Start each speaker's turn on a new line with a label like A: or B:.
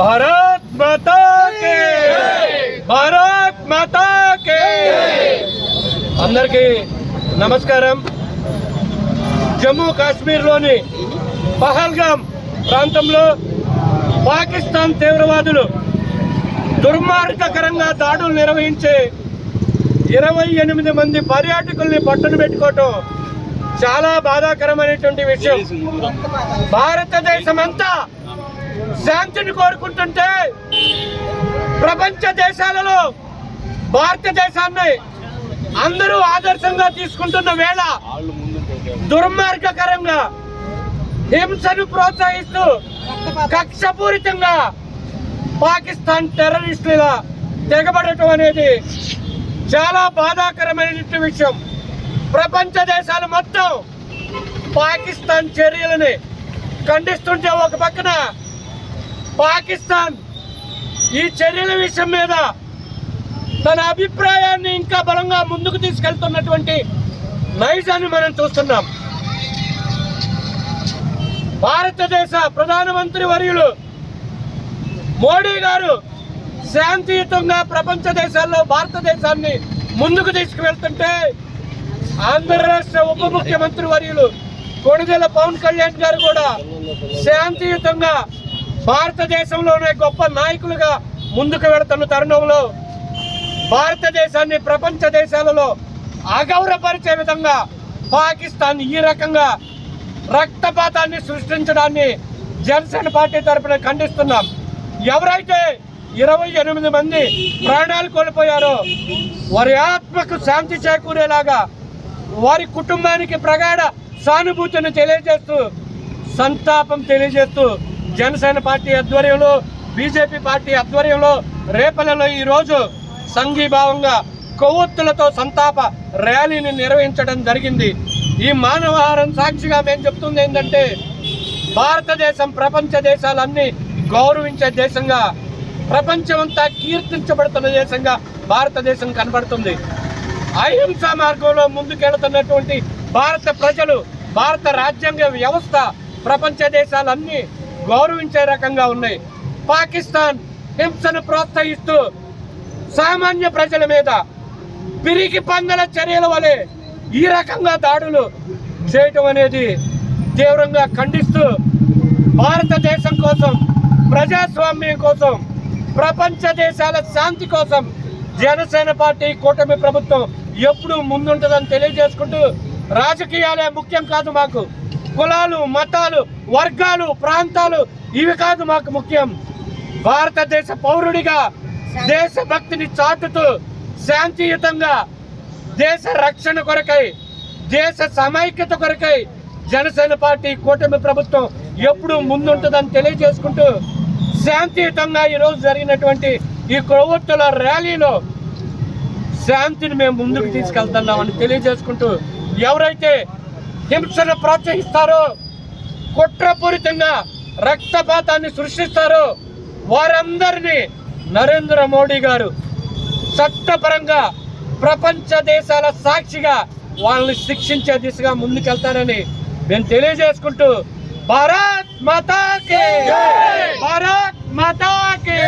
A: భారత్ మాతా కే భారత్ మాతా కే అందరికీ నమస్కారం. జమ్మూ కాశ్మీర్లోని పహల్గామ్ ప్రాంతంలో పాకిస్తాన్ తీవ్రవాదులు దుర్మార్గకరంగా దాడులు నిర్వహించి ఇరవై ఎనిమిది మంది పర్యాటకుల్ని పట్టున పెట్టుకోవటం చాలా బాధాకరమైనటువంటి విషయం. భారతదేశం అంతా శాంతిని కోరుకుంటుంటే ప్రపంచ దేశాలలో భారతదేశాన్ని అందరూ ఆదర్శంగా తీసుకుంటున్న వేళ దుర్మార్గకరంగా హింసను ప్రోత్సహిస్తూ కక్షపూరితంగా పాకిస్తాన్ టెర్రరిస్టులుగా తెగబడటం అనేది చాలా బాధాకరమైన విషయం. ప్రపంచ దేశాలు మొత్తం పాకిస్తాన్ చర్యలని ఖండిస్తుంటే ఒక పక్కన పాకిస్తాన్ ఈ చర్యల విషయం మీద తన అభిప్రాయాన్ని ఇంకా బలంగా ముందుకు తీసుకెళ్తున్నటువంటి నైజాన్ని మనం చూస్తున్నాం. భారతదేశ ప్రధానమంత్రి వర్యులు మోడీ గారు శాంతియుతంగా ప్రపంచ దేశాల్లో భారతదేశాన్ని ముందుకు తీసుకువెళ్తుంటే ఆంధ్ర రాష్ట్ర ఉప ముఖ్యమంత్రి వర్యులు కొణిదెల పవన్ కళ్యాణ్ గారు కూడా శాంతియుతంగా భారతదేశంలోనే గొప్ప నాయకులుగా ముందుకు వెళుతున్న తరుణంలో భారతదేశాన్ని ప్రపంచ దేశాలలో అగౌరవపరిచే విధంగా పాకిస్తాన్ ఈ రకంగా రక్తపాతాన్ని సృష్టించడాన్ని జనసేన పార్టీ తరపున ఖండిస్తున్నాం. ఎవరైతే ఇరవై ఎనిమిది మంది ప్రాణాలు కోల్పోయారో వారి ఆత్మకు శాంతి చేకూరేలాగా వారి కుటుంబానికి ప్రగాఢ సానుభూతిని తెలియజేస్తూ సంతాపం తెలియజేస్తూ జనసేన పార్టీ ఆధ్వర్యంలో బీజేపీ పార్టీ ఆధ్వర్యంలో రేపలలో ఈరోజు సంఘీభావంగా కొవ్వొత్తులతో సంతాప ర్యాలీని నిర్వహించడం జరిగింది. ఈ మానవహారం సాక్షిగా మేము చెప్తుంది ఏంటంటే భారతదేశం ప్రపంచ దేశాలన్నీ గౌరవించే దేశంగా ప్రపంచమంతా కీర్తించబడుతున్న దేశంగా భారతదేశం కనబడుతుంది. అహింస మార్గంలో ముందుకెళ్తున్నటువంటి భారత ప్రజలు భారత రాజ్యాంగ వ్యవస్థ ప్రపంచ దేశాలన్నీ గౌరవించే రకంగా ఉన్నాయి. పాకిస్తాన్ హింసను ప్రోత్సహిస్తూ సామాన్య ప్రజల మీద పిరికి పందల చర్యల వలె ఈ రకంగా దాడులు చేయటం అనేది తీవ్రంగా ఖండిస్తూ భారతదేశం కోసం ప్రజాస్వామ్యం కోసం ప్రపంచ దేశాల శాంతి కోసం జనసేన పార్టీ కూటమి ప్రభుత్వం ఎప్పుడు ముందుంటుందని తెలియజేసుకుంటూ రాజకీయాలే ముఖ్యం కాదు మాకు. కులాలు మతాలు వర్గాలు ప్రాంతాలు ఇవి కాదు మాకు ముఖ్యం. భారతదేశ పౌరుడిగా దేశభక్తిని చాటుతూ శాంతియుతంగా దేశ రక్షణ కొరకై దేశ సమైక్యత కొరకై జనసేన పార్టీ కూటమి ప్రభుత్వం ఎప్పుడు ముందుంటుందని తెలియజేసుకుంటూ శాంతియుతంగా ఈరోజు జరిగినటువంటి ఈ కొవ్వొత్తుల ర్యాలీలో శాంతిని మేము ముందుకు తీసుకెళ్తున్నామని తెలియజేసుకుంటూ ఎవరైతే హింసను ప్రోత్సహిస్తారో. కుట్రపూరితంగా రక్తపాతాన్ని సృష్టిస్తారో. వారందరినీ నరేంద్ర మోడీ గారు చట్టపరంగా ప్రపంచ దేశాల సాక్షిగా వాళ్ళని శిక్షించే దిశగా ముందుకెళ్తారని మేము తెలియజేసుకుంటూ భారత్ మాతాకి భారత్ మాతాకి